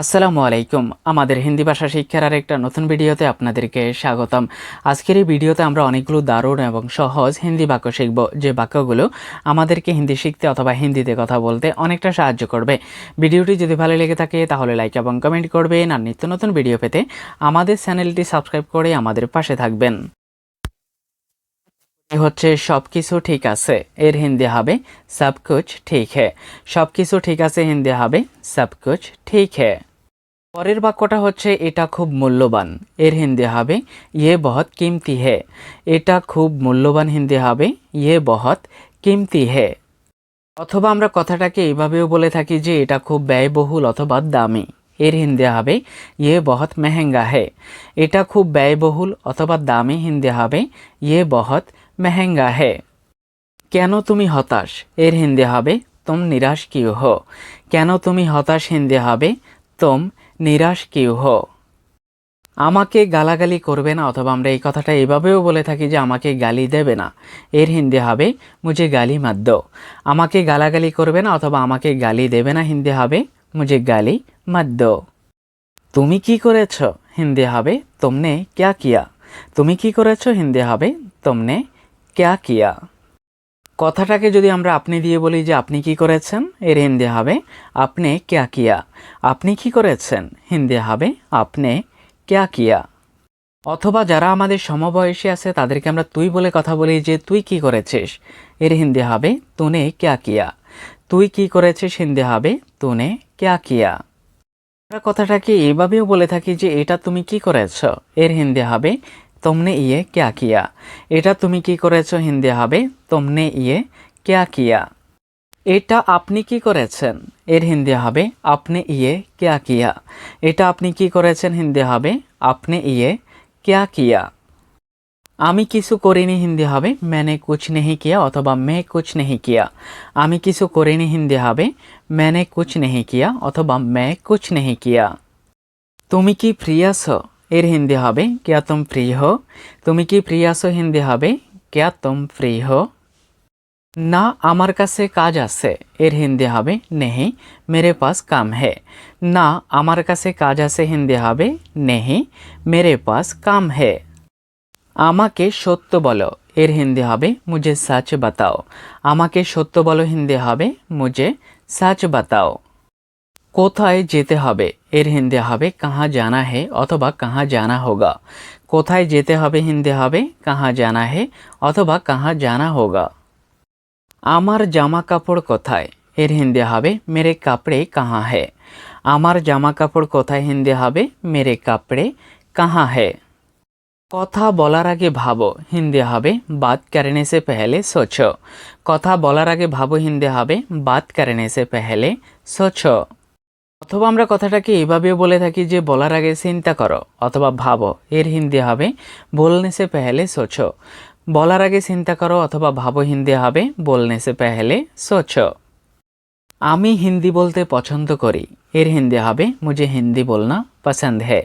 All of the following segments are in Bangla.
আসসালামু আলাইকুম। আমাদের হিন্দি ভাষা শিক্ষার আরেকটা নতুন ভিডিওতে আপনাদেরকে স্বাগতম। আজকের এই ভিডিওতে আমরা অনেকগুলো দারুণ এবং সহজ হিন্দি বাক্য শিখব। যে বাক্যগুলো আমাদেরকে হিন্দি শিখতে অথবা হিন্দিতে কথা বলতে অনেকটা সাহায্য করবে। ভিডিওটি যদি ভালো লেগে থাকে, তাহলে লাইক এবং কমেন্ট করবেন। আর নিত্য নতুন ভিডিও পেতে আমাদের চ্যানেলটি সাবস্ক্রাইব করে আমাদের পাশে থাকবেন। হচ্ছে সব কিছু ঠিক আছে, এর হিন্দি হবে সব কুছ ঠিক হে। সব কিছু ঠিক আছে, হিন্দি হবে সব কুছ ঠিক হে। পরের বাক্যটা হচ্ছে, এটা খুব মূল্যবান, এর হিন্দি হবে ইয়ে বহুত কিমতি হে। এটা খুব মূল্যবান হিন্দি হবে ইয়ে বহুত কিমতি হে। অথবা আমরা কথাটাকে এইভাবেও বলে থাকি যে, এটা খুব ব্যয়বহুল অথবা দামি। এর হিন্দি হবে ইয়ে বহুত মেহেঙ্গা হে। এটা খুব ব্যয়বহুল অথবা দামি হিন্দি হবে ইয়ে বহুত মেহেঙ্গা হে। কেন তুমি হতাশ? এর হিন্দি হবে, তুম নিরাশ কিউ হো। কেন তুমি হতাশ হিন্দি হবে, তুম নিরাশ কিউ হো। আমাকে গালাগালি করবে না, অথবা আমরা এই কথাটা এভাবেও বলে থাকি যে আমাকে গালি দেবে না। এর হিন্দি হবে, মুঝে গালি মাত দো। আমাকে গালাগালি করবে না, অথবা আমাকে গালি দেবে না, হিন্দি হবে, মুঝে গালি মাত দো। তুমি কি করেছ? হিন্দি হবে, তুমনে ক্যা কিয়া? তুমি কি করেছ? হিন্দি হবে, তুমনে ক্যা কিয়া? কথাটাকে যদি আমরা আপনি দিয়ে বলি যে আপনি কি করেছেন, এর হিন্দি হবে, আপনি ক্যা কিয়া? আপনি কি করেছেন, হিন্দি হবে, আপনি ক্যা কিয়া? অথবা যারা আমাদের সমবয়সী আছে, তাদেরকে আমরা তুই বলে কথা বলি যে তুই কি করেছিস, এর হিন্দি হবে, তুনে ক্যা কিয়া। তুই কি করেছিস, হিন্দি হবে, তুনে ক্যা কিয়া। আমরা কথাটাকে এইভাবেও বলে থাকি যে এটা তুমি কি করেছ, এর হিন্দি হবে তোমনে ইয়ে ক্যা কিয়া? এটা তুমি কি করেছ হিন্দি হবে? তোমনে ইয়ে ক্যা কিয়া? এটা আপনি কি করেছেন? এর হিন্দি হবে, আপনি ইয়ে ক্যা কিয়া। এটা আপনি কি করেছেন হিন্দি হবে, আপনি ইয়ে ক্যা কিয়া। আমি কিছু করিনি হিন্দি হবে ম্যানে কুচ নেহি কিয়া অথবা মে কুচ নেহি কিয়া। আমি কিছু করিনি হিন্দি হবে ম্যানে কুচ নেহি কিয়া অথবা মে কুচ নেহি কিয়া। তুমি কি ফ্রি আছো? এর হিন্দি হবে ক্যা তুম ফ্রি হো তুমি কি ফ্রি আসো হিন্দি হবে ক্যা তুম ফ্রি হো না আমার কাছে কাজ আছে এর হিন্দি হবে নেহি মেরে পাস কাম হে না আমার কাছে কাজ আছে হিন্দি হবে নেহি মেরে পাস কাম হে আমাকে সত্য বলো এর হিন্দি হবে মুঝে সাচ বাতাও আমাকে সত্য বলো হিন্দি হবে মুঝে সাচ বাতাও কোথায় যেতে হবে? এর হিন্দি হবে কাহা জানা হে অথবা কাহা জানা হোগা। কোথায় যেতে হবে হিন্দি হবে কাহা জানা হে অথবা কাহা জানা হোগা। আমার জামা কাপড় কোথায়? এর হিন্দি হবে মেরে কাপড়ে কাহা হে। আমার জামা কাপড় কোথায়? হিন্দি হবে মেরে কাপড়ে কাহা হে। কথা বলার আগে ভাবো, হিন্দি হবে বাত করনে সে পেহলে সোচো। কথা বলার আগে ভাবো, হিন্দি হবে বাত করনে সে পেহলে সোচো। অথবা আমরা কথাটাকে এইভাবেও বলে থাকি যে বলার আগে চিন্তা করো, অথবা ভাবো, এর হিন্দি হবে বলনে সে পেহলে সোচো বলার আগে চিন্তা করো, অথবা ভাবো হিন্দি হবে বলনে সে পেহলে সোচো আমি হিন্দি বলতে পছন্দ করি, এর হিন্দি হবে, মুঝে হিন্দি বলনা পছন্দ হে।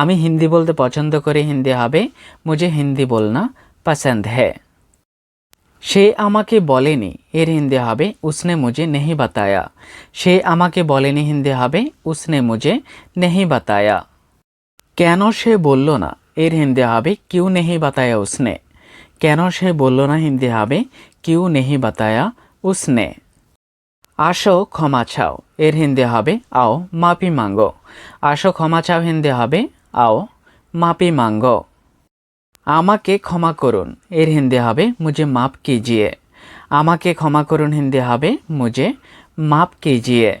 আমি হিন্দি বলতে পছন্দ করি, হিন্দি হবে, মুঝে হিন্দি বলনা পছন্দ হে। সে আমাকে বলেনি, এর হিন্দি হবে উসনে মুঝে নেহি বাতায়া। সে আমাকে বলেনি হিন্দি হবে উসনে মুঝে নেহি বাতায়া। কেন সে বলল না, এর হিন্দি হবে কিউ নেহি বাতায়া উসনে? কেন সে বলল না হিন্দি হবে কিউ নেহি বাতায়া উসনে? আসো, ক্ষমা চাও, এর হিন্দি হবে আও, মাপি মাঙ্গো। আসো, ক্ষমা চাও, হিন্দি হবে আও, মাপি মাঙ্গো। আমাকে ক্ষমা করুন। এর হিন্দি হবে, মুঝে মাপ কিজিয়ে। আমাকে ক্ষমা করুন, হিন্দি হবে, মুঝে মাপ কিজিয়ে।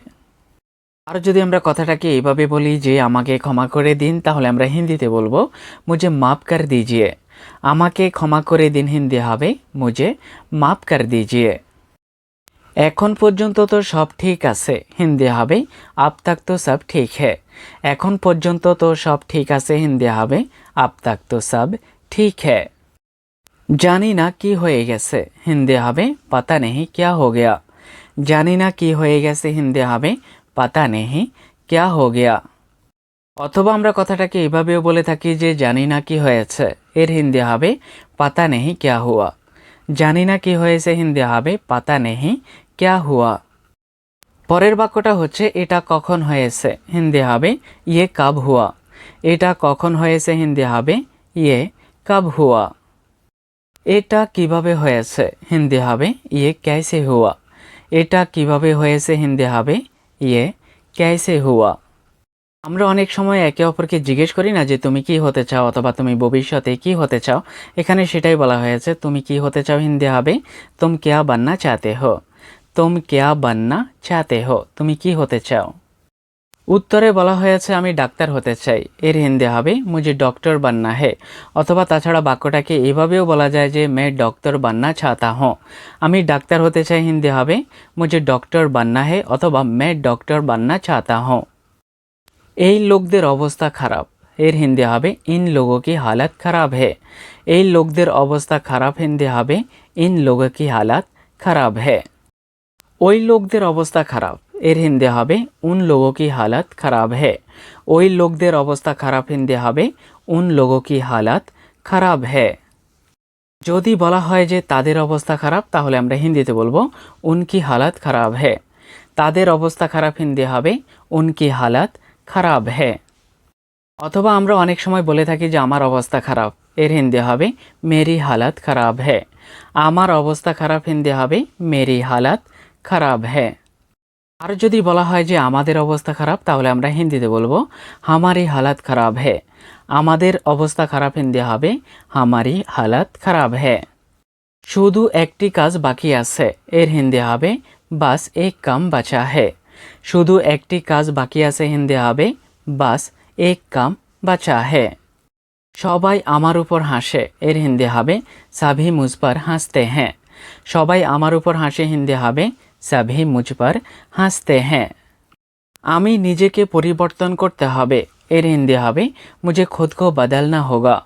আর যদি আমরা কথাটাকে এইভাবে বলি যে, আমাকে ক্ষমা করে দিন, তাহলে আমরা হিন্দিতে বলব, মুঝে মাপ কর দিজিয়ে। আমাকে ক্ষমা করে দিন, হিন্দি হবে, মুঝে মাপ কর দিজিয়ে। এখন পর্যন্ত তো সব ঠিক আছে, হিন্দি হবে আব তাক তো সব ঠিক হে। এখন পর্যন্ত তো সব ঠিক আছে, হিন্দি হবে আব তাক তো সব ঠিক হে জানি না কি হয়ে গেছে হিন্দি হবে পাতা নেহি ক্যা হো গয়া জানি না কি হয়ে গেছে হিন্দি হবে পাতা নেহি ক্যা হো অথবা আমরা কথাটাকে এভাবেও বলে থাকি যে জানি না কি হয়েছে এর হিন্দি হবে পাতা নেহি ক্যা হুয়া জানি না কি হয়েছে হিন্দি হবে পাতা নেহি ক্যা হুয়া পরের বাক্যটা হচ্ছে এটা কখন হয়েছে হিন্দি হবে ইয়ে কাব হুয়া এটা কখন হয়েছে হিন্দি হবে ইয়ে কাব হুয়া। এটা কীভাবে হয়েছে? হিন্দি হবে ইয়ে ক্যাসে হুয়া। এটা কীভাবে হয়েছে? হিন্দি হবে ইয়ে ক্যাসে হুয়া। আমরা অনেক সময় একে অপরকে জিজ্ঞেস করি না যে, তুমি কি হতে চাও অথবা তুমি ভবিষ্যতে কি হতে চাও? এখানে সেটাই বলা হয়েছে, তুমি কি হতে চাও? হিন্দি হবে, তুম কেয়া বান্না চাতে হো? তুম কেয়া বান্না চাতে হো? তুমি কি হতে চাও? উত্তরে বলা হয়েছে, আমি ডাক্তার হতে চাই। এর হিন্দি হবে, মুঝে ডক্টর বান্না হে। অথবা তাছাড়া বাক্যটাকে এভাবেও বলা যায় যে, মে ডক্টর বান্না ছাতা হো। আমি ডাক্তার হতে চাই হিন্দি হবে, মুঝে ডক্টর বান্না হে। অথবা, মে ডক্টর বান্না ছাতা হো। এই লোকদের অবস্থা খারাপ। এর হিন্দি হবে, ইন লোগো কি হালাত খারাপ হে? এই লোকদের অবস্থা খারাপ হিন্দি হবে, ইন লোগো কি হালাত খারাপ হে? ওই লোকদের অবস্থা খারাপ। এর হিন্দি হবে, উন লোগো কি হালাত খারাপ হে? ওই লোকদের অবস্থা খারাপ হিন্দি হবে, উন লোগো কি হালাত খারাপ হে? যদি বলা হয় যে তাদের অবস্থা খারাপ, তাহলে আমরা হিন্দিতে বলব উনকি হালাত খারাপ হে? তাদের অবস্থা খারাপ হিন্দি হবে উনকি হালাত খারাপ হে? অথবা আমরা অনেক সময় বলে থাকি যে আমার অবস্থা খারাপ, এর হিন্দি হবে, মেরি হালাত খারাপ হে। আমার অবস্থা খারাপ হিন্দি হবে, মেরি হালাত খারাপ হে। আর যদি বলা হয় যে আমাদের অবস্থা খারাপ, তাহলে আমরা হিন্দিতে বলব, হামারি হালাত খারাপ হে। আমাদের অবস্থা খারাপ হিন্দি হবে, হামারি হালাত খারাপ হে। শুধু একটি কাজ বাকি আছে, এর হিন্দি হবে, বাস এক কাম বাঁচা হে। শুধু একটি কাজ বাকি আছে, হিন্দি হবে, বাস এক কাম বাঁচা হে। সবাই আমার উপর হাসে, এর হিন্দি হবে, সাভি पर হাসতে হ্যাঁ। সবাই আমার উপর হাসে, হিন্দি হবে সভি মুঝ পর হাসতে হ্যাঁ আমি নিজেকে পরিবর্তন করতে হবে এর হিন্দি হবে মুঝে খুদকো বদলনা হোগা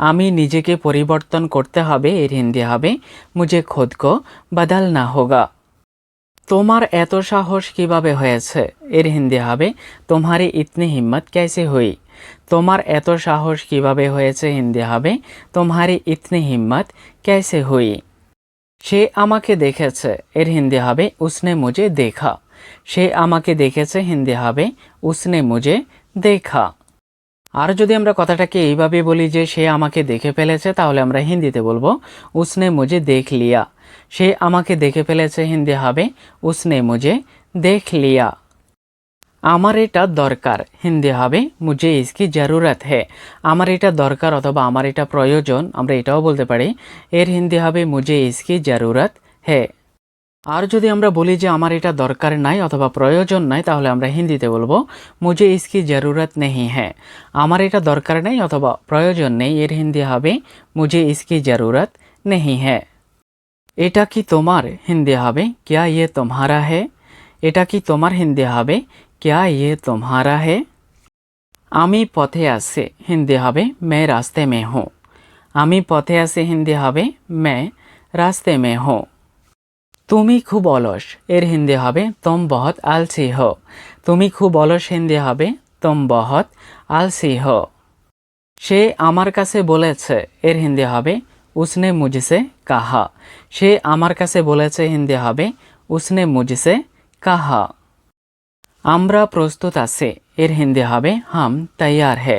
আমি নিজেকে পরিবর্তন করতে হবে এর হিন্দি হবে মুঝে খুদকো বদলনা হোগা তোমার এত সাহস কীভাবে হয়েছে এর হিন্দি হবে তোমারই ইতনি হিম্মত ক্যাসে হই তোমার এত সাহস কীভাবে হয়েছে হিন্দি হবে তোমারই ইতনি হিম্মত ক্যাসে হই সে আমাকে দেখেছে, এর হিন্দি হবে উসনে মুজে দেখা সে আমাকে দেখেছে, হিন্দি হবে উসনে মুজে দেখা আর যদি আমরা কথাটাকে এইভাবে বলি যে সে আমাকে দেখে ফেলেছে, তাহলে আমরা হিন্দিতে বলব উসনে মুজে দেখ লিয়া সে আমাকে দেখে ফেলেছে, হিন্দি হবে উসনে মুজে দেখ লিয়া আমার এটা দরকার। হিন্দি হবে, মুঝে ইসকি জরুরত হে। আমার এটা দরকার অথবা আমার এটা প্রয়োজন, আমরা এটাও বলতে পারি। এর হিন্দি হবে, মুঝে ইসকি জরুরত হে। আর যদি আমরা বলি যে আমার এটা দরকার নাই অথবা প্রয়োজন নাই, তাহলে আমরা হিন্দিতে বলব, মুঝে ইসকি জরুরত নেই হ্যাঁ আমার এটা দরকার নেই অথবা প্রয়োজন নেই, এর হিন্দি হবে, মুঝে ইসকি জরুরত নেই হ্যাঁ এটা কি তোমার হিন্দি হবে? ক্যা ইয়ে তোমারা হে? এটা কি তোমার হিন্দি হবে? ক্যা ইয়ে তোমারা হে আমি পথে আছি হিন্দি হবে মে রাস্তে মে হুঁ আমি পথে আছি হিন্দি হবে মে রাস্তে মে হুঁ তুমি খুব অলস এর হিন্দি হবে তুম বহুত আলসি হো তুমি খুব অলস হিন্দি হবে তুম বহুত আলসি হো সে আমার কাছে বলেছে এর হিন্দি হবে উসনে মুঝসে কাহা সে আমার কাছে বলেছে হিন্দি হবে উসনে মুঝসে কাহা আমরা প্রস্তুত আছে এর হিন্দি হবে হাম তৈয়ার হে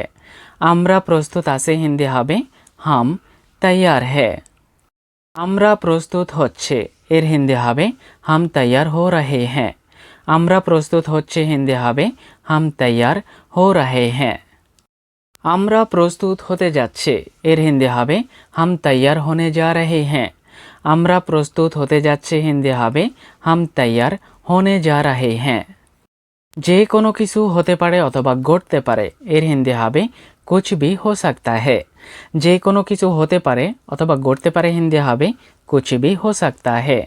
আমরা প্রস্তুত আছে হিন্দি হবে হাম তৈয়ার হে আমরা প্রস্তুত হচ্ছে এর হিন্দি হবে হাম তৈয়ার হো রহে হ্যাঁ আমরা প্রস্তুত হচ্ছে হিন্দি হবে হাম তৈয়ার হো রহে হ্যাঁ আমরা প্রস্তুত হতে যাচ্ছে এর হিন্দি হবে হাম তৈয়ার হোনে যা রহে হ্যাঁ আমরা প্রস্তুত হতে যাচ্ছে হিন্দি হবে হাম তৈয়ার হোনে যা রহে হ্যাঁ যে কোনো কিছু হতে পারে অথবা ঘটতে পারে, এর হিন্দি হবে, কুছ ভি হো সকতা হে যে কোনো কিছু হতে পারে অথবা ঘটতে পারে, হিন্দি হবে, কুছ ভি হো সকতা হে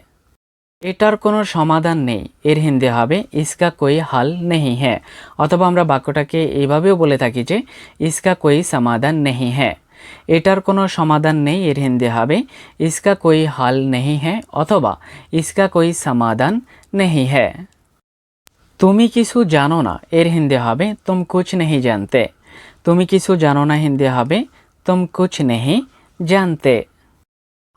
এটার কোনো সমাধান নেই, এর হিন্দি হবে, ইসকা কোই হাল নেই হ্যাঁ অথবা আমরা বাক্যটাকে এইভাবেও বলে থাকি যে, ইসকা কোই সমাধান নেই হ্যাঁ এটার কোনো সমাধান নেই, এর হিন্দি হবে, ইসকা কোই হাল নেই হ্যাঁ অথবা, ইসকা কোই সমাধান নেই হ্যাঁ তুমি কিছু জানো না, এর হিন্দি হবে, তুম কুছ নেই জানতে। তুমি কিছু জানো না, হিন্দি হবে, তুম কুছ নেই জানতে।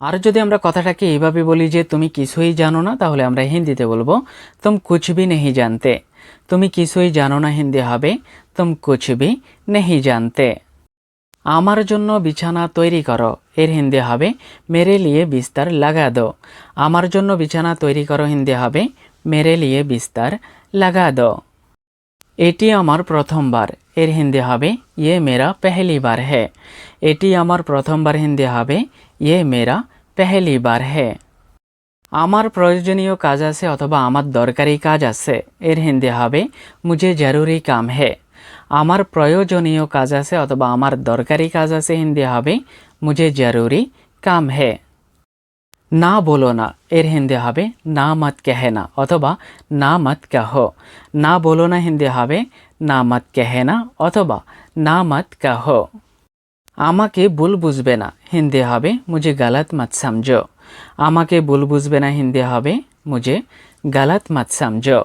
আর যদি আমরা কথাটাকে এইভাবে বলি যে তুমি কিছুই জানো না, তাহলে আমরা হিন্দিতে বলব, তুম ভি নেহি জানতে। তুমি কিছুই জানো না, হিন্দি হবে, তুম ভি নেহি জানতে। আমার জন্য বিছানা তৈরি করো, এর হিন্দি হবে, মেরে লিয়ে বিস্তার লাগা দো। আমার জন্য বিছানা তৈরি করো, হিন্দি হবে, মেরে লিয়ে বিস্তার লাগা দো এটি আমার প্রথমবার এর হিন্দি হবে ইয়ে মেরা পেহলি বার হে এটি আমার প্রথমবার হিন্দি হবে ইয়ে মেরা পেহলি বার হে আমার প্রয়োজনীয় কাজ আছে অথবা আমার দরকারি কাজ আছে এর হিন্দি হবে মুঝে জরুরি কাম হে আমার প্রয়োজনীয় কাজ আছে অথবা আমার দরকারি কাজ আছে হিন্দি হবে মুঝে জরুরি কাম হে না বলো না, এর হিন্দি হবে না মত কেহে না, অথবা না মত কহো। না বলো না হিন্দি হবে না মত কেহে না, অথবা না মত কহো। আমাকে ভুল বুঝবে না, হিন্দি হবে মুঝে গালাত মত সমঝো। আমাকে ভুল বুঝবে না, হিন্দি হবে মুঝে গালাত মত সমঝো।